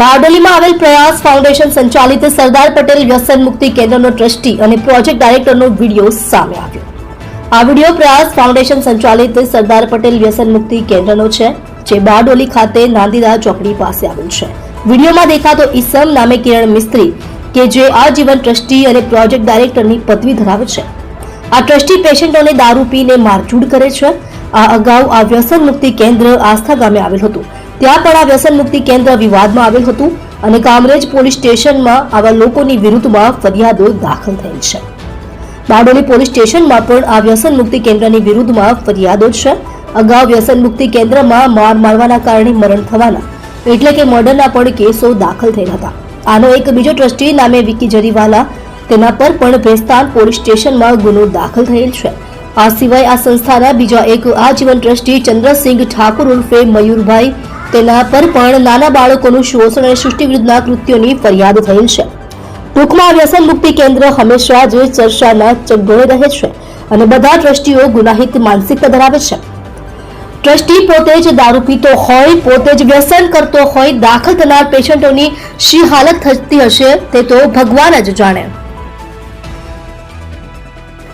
બારડોલીમાં આવેલ પ્રયાસ ફાઉન્ડેશન સંચાલિત સરદાર પટેલ વ્યસન મુક્તિ કેન્દ્રનો ટ્રસ્ટી અને પ્રોજેક્ટ ડાયરેક્ટરનો વીડિયો સામે આવ્યો. આ વીડિયો પ્રયાસ ફાઉન્ડેશન સંચાલિત સરદાર પટેલ વ્યસન મુક્તિ કેન્દ્રનો છે, જે બારડોલી ખાતે નાંદીદા ચોકડી પાસે આવેલ છે. વિડીયોમાં દેખાતો ઈસમ નામે કિરણ મિસ્ત્રી, કે જે આજીવન ટ્રસ્ટી અને પ્રોજેક્ટ ડાયરેક્ટરની પદવી ધરાવે છે. આ ટ્રસ્ટી પેશન્ટોને દારૂ પીને મારઝૂડ કરે છે. આ અગાઉ આ વ્યસન મુક્તિ કેન્દ્ર આસ્થા ગામે આવેલ હતું. ત્યાં પણ આ વ્યસન મુક્તિ કેન્દ્ર વિવાદમાં આવેલ હતું અને કામરેજ પોલીસ સ્ટેશનમાં આવા લોકોની વિરુદ્ધમાં ફરિયાદો દાખલ થયેલ છે. બારડોલી પોલીસ સ્ટેશનમાં પણ આ વ્યસન મુક્તિ કેન્દ્રની વિરુદ્ધમાં ફરિયાદો છે. અગાઉ વ્યસન મુક્તિ કેન્દ્રમાં માર મારવાના કારણે મરણ થવાના એટલે કે મર્ડરના પણ કેસો દાખલ થયેલા હતા. આનો એક બીજો ટ્રસ્ટી નામે વિકી જરીવાલા તેના પર પણ ભેસ્તાન પોલીસ સ્ટેશનમાં ગુનો દાખલ થયેલ છે. આ સિવાય આ સંસ્થાના બીજા એક આજીવન ટ્રસ્ટી ચંદ્રસિંહ ઠાકુર ઉર્ફે મયુરભાઈ તેના પર પણ નાના બાળકોનું શોષણ અને સૃષ્ટિ વિરુદ્ધના કૃત્યોની ફરિયાદ થયેલ છે. ટૂંકમાં વ્યસન મુક્તિ કેન્દ્ર હંમેશા જ ચર્ચાના ચગડોળે રહે છે અને બધા ટ્રસ્ટીઓ ગુનાહિત માનસિકતા ધરાવે છે. ટ્રસ્ટી પોતે જ દારૂ પીતો હોય, પોતે જ વ્યસન કરતો હોય, દાખલ થનાર પેશન્ટોની શી હાલત થતી હશે તે તો ભગવાન જ જાણે.